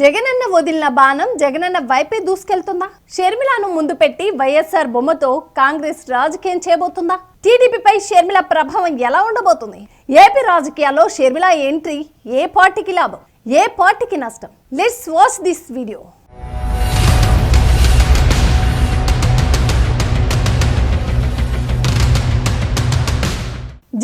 జగనన్న వదిలిన బాణం జగనన్న వైపే దూసుకెళ్తుందా? షర్మిలాను ముందు పెట్టి వైఎస్ఆర్ బొమ్మతో కాంగ్రెస్ రాజకీయం చేయబోతుందా? టీడీపీపై షర్మిల ప్రభావం ఎలా ఉండబోతుంది? ఏపీ రాజకీయాల్లో షర్మిల ఎంట్రీ ఏ పార్టీకి లాభం? ఏ పార్టీకి నష్టం? Let's watch this video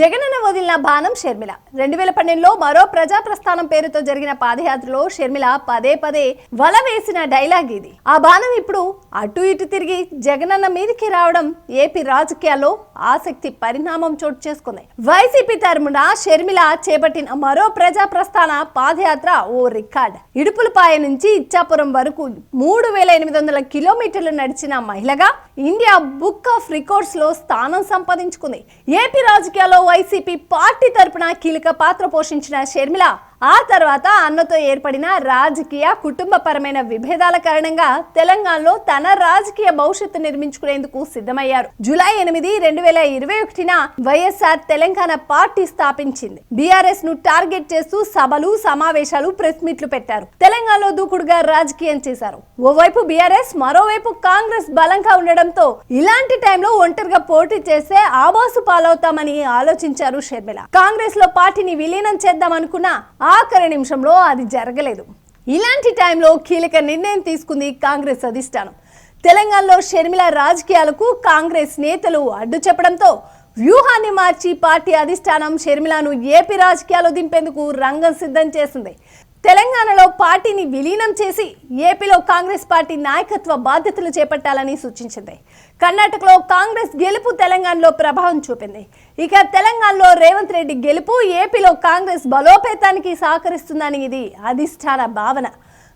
Jagan వదిలిన బాణం షర్మిల. రెండు వేల పన్నెండులో మరో ప్రజా ప్రస్థానం పేరుతో జరిగిన పాదయాత్రలో షర్మిల పదే పదే వల వేసిన డైలాగ్ ఇది. ఆ బాణం ఇప్పుడు అటు ఇటు తిరిగి జగనన్న మీదకి రావడం ఏపీ రాజకీయాల్లో ఆసక్తి పరిణామం చోటు చేసుకుంది. వైసీపీ తరమున షర్మిల చేపట్టిన మరో ప్రజా ప్రస్థాన పాదయాత్ర ఓ రికార్డ్. ఇడుపులపాయ నుంచి ఇచ్చాపురం వరకు మూడు వేల ఎనిమిది వందల కిలోమీటర్లు నడిచిన మహిళగా ఇండియా బుక్ ఆఫ్ రికార్డ్స్లో స్థానం సంపాదించుకుంది. ఏపీ రాజకీయాల్లో వైసీపీ పార్టీ తరపున కీలక పాత్ర పోషించిన షర్మిల ఆ తర్వాత అన్నతో ఏర్పడిన రాజకీయ కుటుంబపరమైన విభేదాల కారణంగా తెలంగాణలో తన రాజకీయ భవిష్యత్తు నిర్మించుకునేందుకు సిద్ధమయ్యారు. జూలై ఎనిమిది రెండు వేల ఇరవై ఒకటిన వైఎస్ఆర్ తెలంగాణ పార్టీ స్థాపించింది. బీఆర్ఎస్ను టార్గెట్ చేస్తూ సభలు సమావేశాలు ప్రెస్ మీట్లు పెట్టారు. తెలంగాణలో దూకుడుగా రాజకీయం చేశారు. ఓవైపు బీఆర్ఎస్ మరోవైపు కాంగ్రెస్ బలంగా ఉండడంతో ఇలాంటి టైంలో ఒంటరిగా పోటీ చేస్తే ఆవాసు పాలవుతామని ఆలోచించారు షర్మిల. కాంగ్రెస్లో పార్టీని విలీనం చేద్దాం అనుకున్నా ఆఖరి నిమిషంలో అది జరగలేదు. ఇలాంటి టైంలో కీలక నిర్ణయం తీసుకుంది కాంగ్రెస్ అధిష్టానం. తెలంగాణలో షర్మిల రాజకీయాలకు కాంగ్రెస్ నేతలు అడ్డు చెప్పడంతో వ్యూహాన్ని మార్చి పార్టీ అధిష్టానం షర్మిలను ఏపీ రాజకీయాలు దింపేందుకు రంగం సిద్ధం చేసింది. తెలంగాణలో పార్టీని విలీనం చేసి ఏపీలో కాంగ్రెస్ పార్టీ నాయకత్వ బాధ్యతలు చేపట్టాలని సూచించింది. కర్ణాటకలో కాంగ్రెస్ గెలుపు తెలంగాణలో ప్రభావం చూపింది. ఇక తెలంగాణలో రేవంత్ రెడ్డి గెలుపు ఏపీలో కాంగ్రెస్ బలోపేతానికి సహకరిస్తుందని ఇది అధిష్టాన భావన.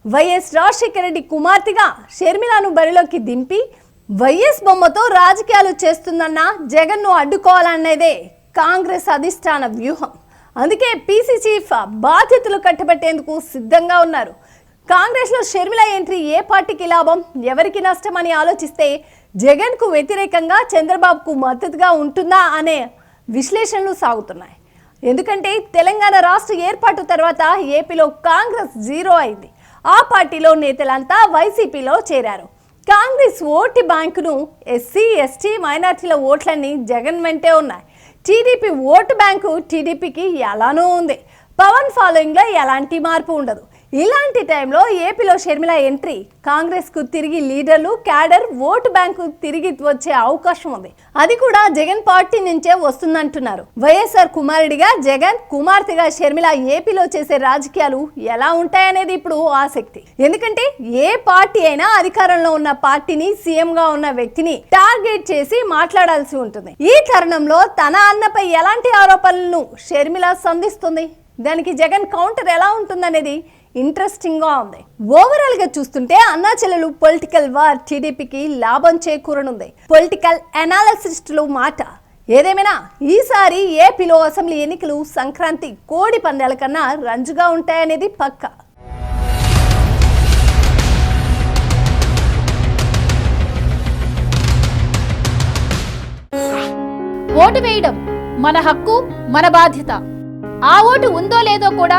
వైఎస్ రాజశేఖర రెడ్డి కుమార్తెగా షర్మిలాను బరిలోకి దింపి వైఎస్ బొమ్మతో రాజకీయాలు చేస్తుందన్న జగన్ను అడ్డుకోవాలన్నదే కాంగ్రెస్ అధిష్టాన వ్యూహం. అందుకే పీసీ చీఫ్ బాధ్యతలు కట్టబెట్టేందుకు సిద్ధంగా ఉన్నారు. కాంగ్రెస్లో షర్మిల ఎంట్రీ ఏ పార్టీకి లాభం? ఎవరికి నష్టం అని ఆలోచిస్తే జగన్కు వ్యతిరేకంగా చంద్రబాబుకు మద్దతుగా ఉంటుందా అనే విశ్లేషణలు సాగుతున్నాయి. ఎందుకంటే తెలంగాణ రాష్ట్ర ఏర్పాటు తర్వాత ఏపీలో కాంగ్రెస్ జీరో అయింది. ఆ పార్టీలో నేతలంతా వైసీపీలో చేరారు. కాంగ్రెస్ ఓటు బ్యాంకును ఎస్సీ ఎస్టీ మైనార్టీల ఓట్లన్నీ జగన్ వెంటే ఉన్నాయి. టీడీపీ ఓటు బ్యాంకు టీడీపీకి ఎలానో ఉంది. పవన్ ఫాలోయింగ్లో ఎలాంటి మార్పు ఉండదు. ఇలాంటి టైంలో ఏపీలో షర్మిల ఎంట్రీ. కాంగ్రెస్కు తిరిగి లీడర్లు క్యాడర్ ఓటు బ్యాంకు తిరిగి వచ్చే అవకాశం ఉంది. అది కూడా జగన్ పార్టీ నుంచే వస్తుందంటున్నారు. వైఎస్ఆర్ కుమారుడిగా జగన్ కుమార్తెగా షర్మిల ఏపీలో చేసే రాజకీయాలు ఎలా ఉంటాయనేది ఇప్పుడు ఆసక్తి. ఎందుకంటే ఏ పార్టీ అయినా అధికారంలో ఉన్న పార్టీని సీఎం గా ఉన్న వ్యక్తిని టార్గెట్ చేసి మాట్లాడాల్సి ఉంటుంది. ఈ తరుణంలో తన అన్నపై ఎలాంటి ఆరోపణలను షర్మిల సంధిస్తుంది? దానికి జగన్ కౌంటర్ ఎలా ఉంటుందనేది ఇంట్రెస్టింగ్గా ఉంది. ఓవరాల్గా చూస్తుంటే అన్నాచెల్లెలు పొలిటికల్ వార్ టీడీపీకి లాభం చేకూరనుంది. పొలిటికల్ అనాలసిస్టులు మాట ఏదేమైనా ఈసారి ఏపీలో అసెంబ్లీ ఎన్నికలు సంక్రాంతి కోడి పందాల కన్నా రంజుగా ఉంటాయనేది పక్కా. ఓటు వేయడం మన హక్కు మన బాధ్యత. ఆ ఓటు ఉందో లేదో కూడా